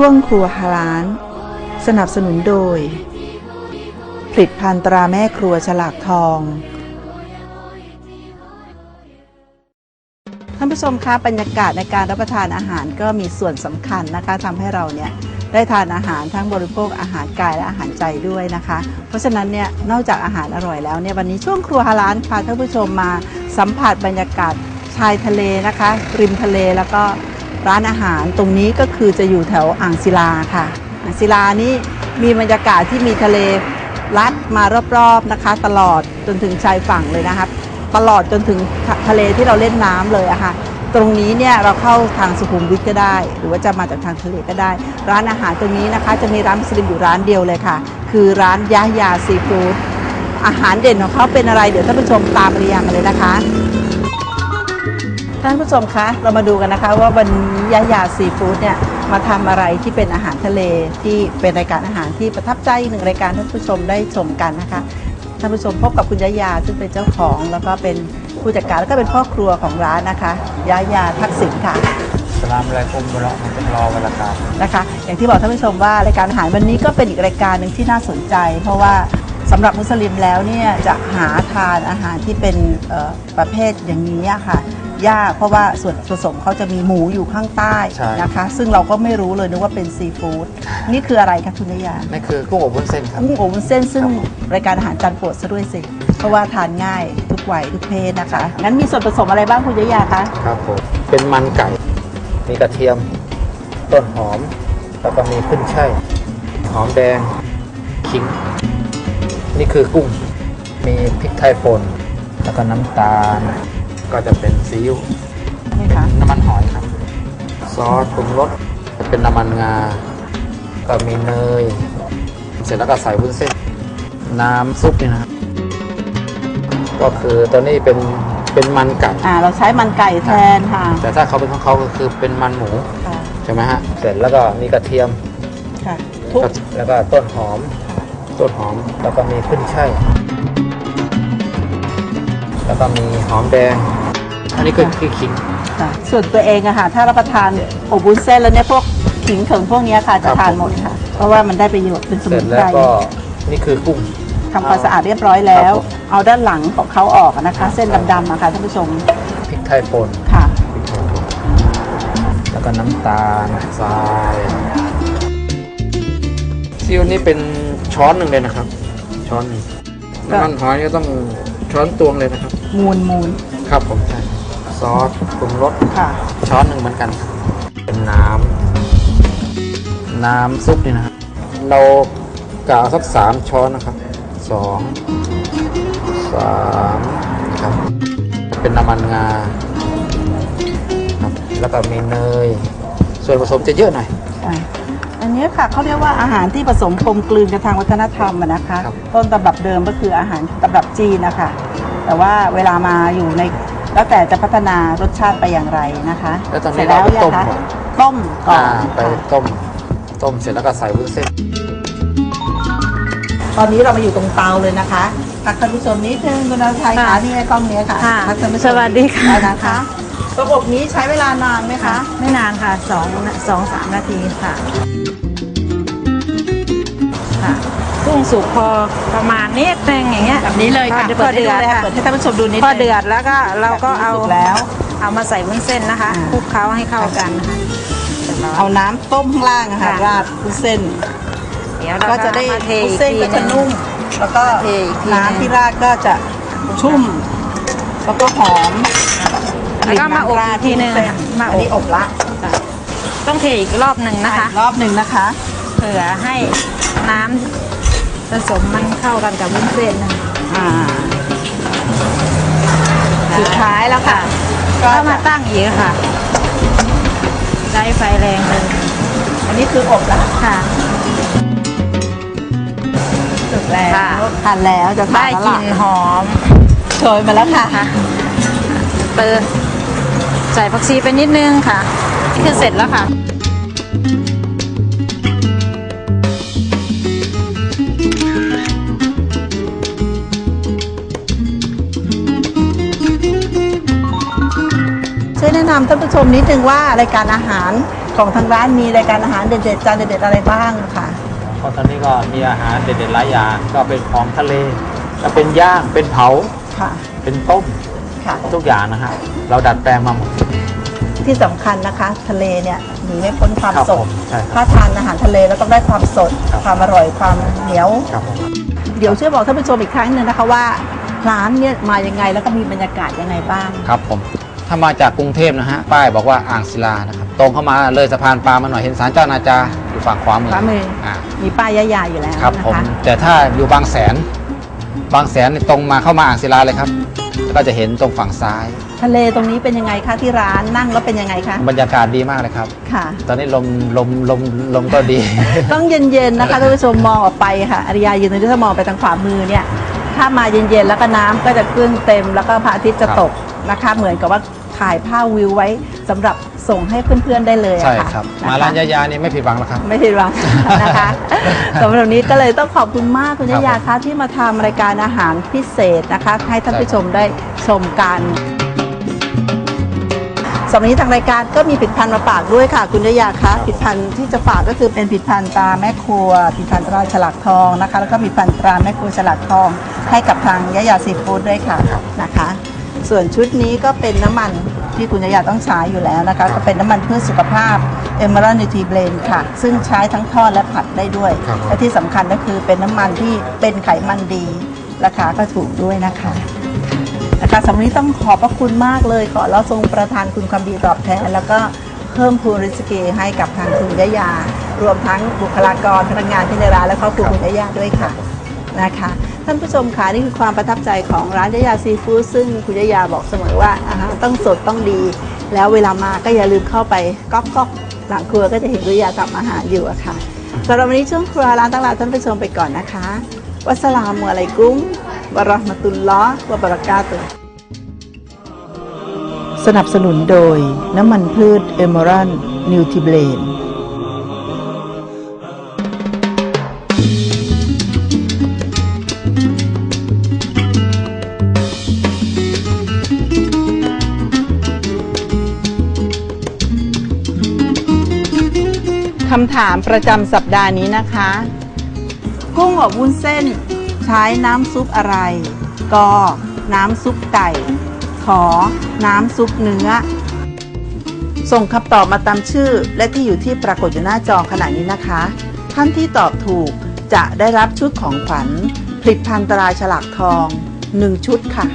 ช่วงครัวฮาลาน สนับสนุนโดย ผลิตภัณฑ์ตราแม่ครัวฉลากทอง ท่านผู้ชมคะบรรยากาศในการรับประทานอาหารก็มีส่วนสำคัญนะคะทำให้เราเนี่ยได้ทานอาหารทั้งบริโภคอาหารกายและอาหารใจด้วยนะคะ เพราะฉะนั้นเนี่ยนอกจากอาหารอร่อยแล้วเนี่ยวันนี้ช่วงครัวฮาลานพาท่านผู้ชมมาสัมผัสบรรยากาศชายทะเลนะคะ ริมทะเลแล้วก็ ร้านอาหารตรงนี้ก็คือจะอยู่แถวอ่างศิลาค่ะอ่างศิลานี่มีบรรยากาศที่มีทะเลลัดมารอบๆนะคะ ตลอดจนถึงชายฝั่งเลยนะคะตลอดจนถึงทะทะเลที่เราเล่นน้ำเลยอะค่ะตรงนี้เนี่ยเราเข้าทางสุขุมวิทก็ได้ หรือว่าจะมาจากทางทะเลก็ได้ ร้านอาหารตรงนี้นะคะ จะมีร้านมุสลิมอยู่ร้านเดียวเลยค่ะ คือร้านยะยาซีฟู้ดอาหารเด่นของเขาเป็นอะไรเดี๋ยวท่านผู้ชมตามไปเรียงกันเลยนะคะ ท่านผู้ชมคะเรามาดูกันนะคะ ว่าวันนี้ยะยาซีฟู้ดเนี่ยมาทำอะไรที่เป็นอาหารทะเลที่เป็นรายการอาหารที่ประทับใจหนึ่งรายการท่านผู้ชมได้ชมกันนะคะท่านผู้ชมพบกับคุณยะยาซึ่งเป็นเจ้าของ แล้วก็เป็นผู้จัดการแล้วก็เป็นพ่อครัวของร้านนะคะยะยาทักษิณค่ะสลามอะไรกุมบละมันเป็นรอเวลาการนะคะ อย่างที่บอกท่านผู้ชมว่ารายการอาหารวันนี้ก็เป็นอีกรายการหนึ่งที่น่าสนใจ เพราะว่าสำหรับมุสลิมแล้วเนี่ยจะหาทานอาหารที่เป็นเอ่อประเภทอย่างนี้อะค่ะ ยาก เพราะว่าส่วนผสมเขาจะมีหมูอยู่ข้างใต้ใช่ นะคะ ซึ่งเราก็ไม่รู้เลยนึกว่าเป็นซีฟู้ดนี่คืออะไรคะคุณนยานี่คือกุ้งอบวุ้นเส้นครับ กุ้งอบวุ้นเส้นซึ่งรายการอาหารจานโปรดซะด้วยสิ เพราะว่าทานง่ายทุกวัยทุกเพศนะคะงั้นมีส่วนผสมอะไรบ้างคุณยยาคะครับผม เป็นมันไก่ มีกระเทียม ต้นหอม แล้วก็มีขึ้นช่ายหอมแดง ขิง นี่คือกุ้ง มีพริกไทยป่น แล้วก็น้ำตาล ก็จะเป็นซีอิ๊วนี่คะน้ำมันหอยครับ ซอสปรุงรสจะเป็นน้ำมันงา ก็มีเนย เสร็จแล้วก็ใส่วุ้นเส้น น้ำซุปนี่นะครับ ก็คือตัวนี้เป็นเป็นมันไก่อ่าเราใช้มันไก่แทนค่ะ แต่ถ้าเขาเป็นของเขาก็คือเป็นมันหมูค่ะใช่ไหมฮะ เสร็จแล้วก็มีกระเทียมค่ะทุกแล้วก็ต้นหอม ต้นหอมแล้วก็มีขึ้นช่าย แล้วก็มีหอมแดง อันนี้คือคือขิง ค่ะส่วนตัวเองอะค่ะถ้ารับประทานอบวุ้นเส้นแล้วเนี่ยพวกขิงเขิงพวกเนี้ยค่ะครัจะบทานหมดค่ะ เพราะว่ามันได้ประโยชน์เป็นสเสร็มุจนแล้ไพวรก็นี่คือกุ้ง ทำความสะอาดเรียบร้อยแล้ว ครับผม เอาด้านหลังของเขาออกอะนะคะ เส้นดำๆอะค่ะท่านผู้ชมพริกไทยป่นค่ะ พริกไทยป่นแล้วก็น้ำตาลทรายซีอิ๊วนี่เป็นช้อนหนึ่งเลยนะครับ ช้อนหนึ่งก็ น้ำมันหอยก็ต้องช้อนตวงเลยนะครับ มูลมูลครับผมใช่ซอสปรุงรสค่ะ ช้อนหนึ่งเหมือนกันครับเป็นน้ำน้ำซุปนี่นะครับเรากะเอาสักสามช้อนนะครับสองสามครับ เป็นน้ำมันงาครับแล้วก็มีเนย ส่วนผสมจะเยอะหน่อยอะอันนี้ค่ะเขาเรียกว่าอาหารที่ผสมกลมกลืนกับทางวัฒนธรรมอะนะคะ ครับ ต้นตำรับเดิมก็คืออาหารตำรับจีนนะคะ แต่ว่าเวลามาอยู่ในแล้วแต่จะพัฒนารสชาติไปอย่างไรนะคะแล้วตอนเสร็นี้จเราแล้วก็เนี่ยต้มคะก่อน ต้มก่ออ่านไปต้ม ต้มเสร็จแล้วก็ใส่วุ้นเส้น ตอนนี้เรามาอยู่ตรงเตาเลยนะคะทักท่านผู้ชมนิดนึงคุณนชัยค่ะค่ะนี่ไอ้กล้องเนี้ยค่ะค่ะทักท่านผู้ชมสวัสดีค่ะ ได้นะคะ ระบบนี้ใช้เวลานานไหมคะ ไม่นานค่ะสองสองสามนาทีค่ะค่ะ กุ้งสุกพอประมาณนิดนึงอย่างเงี้ย แบบนี้เลยค่ะ พอเดือดให้ค่ะเปิดให้ท่านผู้ชมดูนิดพอนึง เดือดแล้วก็เราก็เอาแบบนี้สุกแล้ว เอามาใส่วุ้นเส้นนะคะอ่าคลุกเคล้าให้เข้ากันนะคะเสร็จแล้ว เอาน้ำต้มข้างล่างอะค่ะค่ะ ราดวุ้นเส้น เดี๋ยวเราก็จะได้เอามาเทวุ้นเส้นก็จะอีทีหงนุ่ม แล้วก็เทอีกทีน้ำที่ราดก็จะชุ่ม แล้วก็หอมแล้วก็มาอบอีกทีหนึงเส้นมาอันอบนี้อบละค่ะต้องเทอีกรอบหนึ่งนะคะรอบหนึ่งนะคะ เผื่อให้น้ำ ผสมมันเข้ากันกับวุ้นเส้นนะอ่า สุดท้ายแล้วค่ะ ก็ก็มาตั้งอีกค่ะใช้ไฟแรงเลย อันนี้คืออบละค่ะสุดแล้วค่ะทานแล้วจะทาได้นแล้วกล่ะลิ่นหอมโชยมาแล้วค่ะค่ะเติมใส่ผักชีไปนิดนึงค่ะ นี่คือเสร็จแล้วค่ะ ช่วยแนะนำท่านผู้ชมนิดนึงว่ารายการอาหารของทางร้านมีรายการอาหารเด็ดๆจานเด็ดๆอะไรบ้างค่ะก็ตอนนี้ก็มีอาหารเด็ดๆหลายอย่างก็เป็นของทะเลก็เป็นย่างเป็นเผาค่ะ เป็นต้มค่ะทุกอย่างนะฮะเราดัดแปลงมาหมด ที่สำคัญนะคะ ทะเลเนี่ยหนีไม่พ้นความครับสดผมใช่ครับถ้าทานอาหารทะเลแล้วต้องได้ความสด ครับ ความอร่อยความเหนียว ครับผมเดี๋ยวช่วยบอกท่านผู้ชมอีกครั้งหนึ่งนะคะว่าร้านเนี่ยมายังไงแล้วก็มีบรรยากาศยังไงบ้าง ครับผม ถ้ามาจากกรุงเทพนะฮะป้ายบอกว่าอ่างศิลานะครับตรงเข้ามาเลยสะพานปลามาหน่อยเห็นศาลเจ้านาจาอยู่ฝั่งขวามือขวามืออ่ามีป้ายยาๆอยู่แล้วครับนะผมคะแต่ถ้าอยู่บางแสน บางแสนนี่ตรงมาเข้ามาอ่างศิลาเลยครับแล้วก็จะเห็นตรงฝั่งซ้าย ทะเลตรงนี้เป็นยังไงคะที่ร้านนั่งแล้วเป็นยังไงคะบรรยากาศดีมากเลยครับ ค่ะ ตอนนี้ลมลมลมลมก็ดี ต้องเย็นๆนะคะท่านผู้ชมมองออกไปค่ะอริยายืนตรงนี้ถ้ามองไปทางขวามือเนี่ย ถ้ามาเย็นๆแล้วก็น้ำก็จะขึ้นเต็มแล้วก็พระอาทิตย์จะตกนะคะ เหมือนกับว่า ถ่ายภาพวิวไว้สำหรับส่งให้เพื่อนๆได้เลยอะใช่ค่ะครับนะคะมาร้านยายานี่ไม่ผิดหวังแล้วครับ ไม่ผิดหวังนะคะสำหรับวันนี้ก็เลยต้องขอบคุณมากคุณยายาคะที่มาทำรายการอาหารพิเศษนะคะ ให้ท่านผู้ชมได้ชมกันสำหรับวันนี้ทางรายการก็มีผลิตภัณฑ์มาฝากด้วยค่ะ คุณยายาคะผลิตภัณฑ์ที่จะฝากก็คือเป็นผลิตภัณฑ์ตราแม่ครัวผลิตภัณฑ์ตราฉลากทองนะคะ แล้วก็ผลิตภัณฑ์ตราแม่ครัวฉลากทอง ให้กับทางยายาซีฟู้ดด้วยค่ะนะคะ ส่วนชุดนี้ก็เป็นน้ำมันที่คุณยายาต้องใช้อยู่แล้วนะคะ ก็เป็นน้ำมันเพื่อสุขภาพ Emerald n u t r i b l e n d ค่ะ ซึ่งใช้ทั้งทอดและผัดได้ด้วย ครับและที่สำคัญก็คือเป็นน้ำมันที่เป็นไขมันดี ราคาก็ถูกด้วยนะคะนะคะสำหรับวันนี้ต้องขอบพระคุณมากเลย ขอเราทรงประทานคุณความดีตอบแทน แล้วก็เพิ่มพูนริสกีให้กับทางคุณยายารวมทั้งบุคลากรพนักงานที่ในร้านและครอบครัวคุณยายาด้วยค่ะนะคะ ท่านผู้ชมคะนี่คือความประทับใจของร้านยายาซีฟู้ดซึ่งคุณยายาบอกเสมอว่าอาหารต้องสดต้องดี แล้วเวลามาก็อย่าลืมเข้าไปก๊อกก๊อกหลังครัวก็จะเห็นคุณยายาทำอาหารอยู่อะค่ะสำหรับวันนี้ช่วงครัวร้านตั้งลาท่านผู้ชมไปก่อนนะคะวัสลามุอะลัยกุ้มวะราะห์มะตุลลอฮ์วะบะเราะกาตุสนับสนุนโดยน้ำมันพืชเอมอรันนิวทิเบลนำถามประจำสัปดาห์นี้นะคะ กุ้งอบวุ้นเส้นใช้น้ำซุปอะไรกน้ำซุปไก่ ขอ น้ำซุปเนื้อ ส่งคำตอบมาตามชื่อ และที่อยู่ที่ปรากฏอยู่หน้าจอขณะนี้นะคะ ท่านที่ตอบถูกจะได้รับชุดของขวัญผลิตภัณฑ์ตราฉลากทอง 1 ชุดค่ะ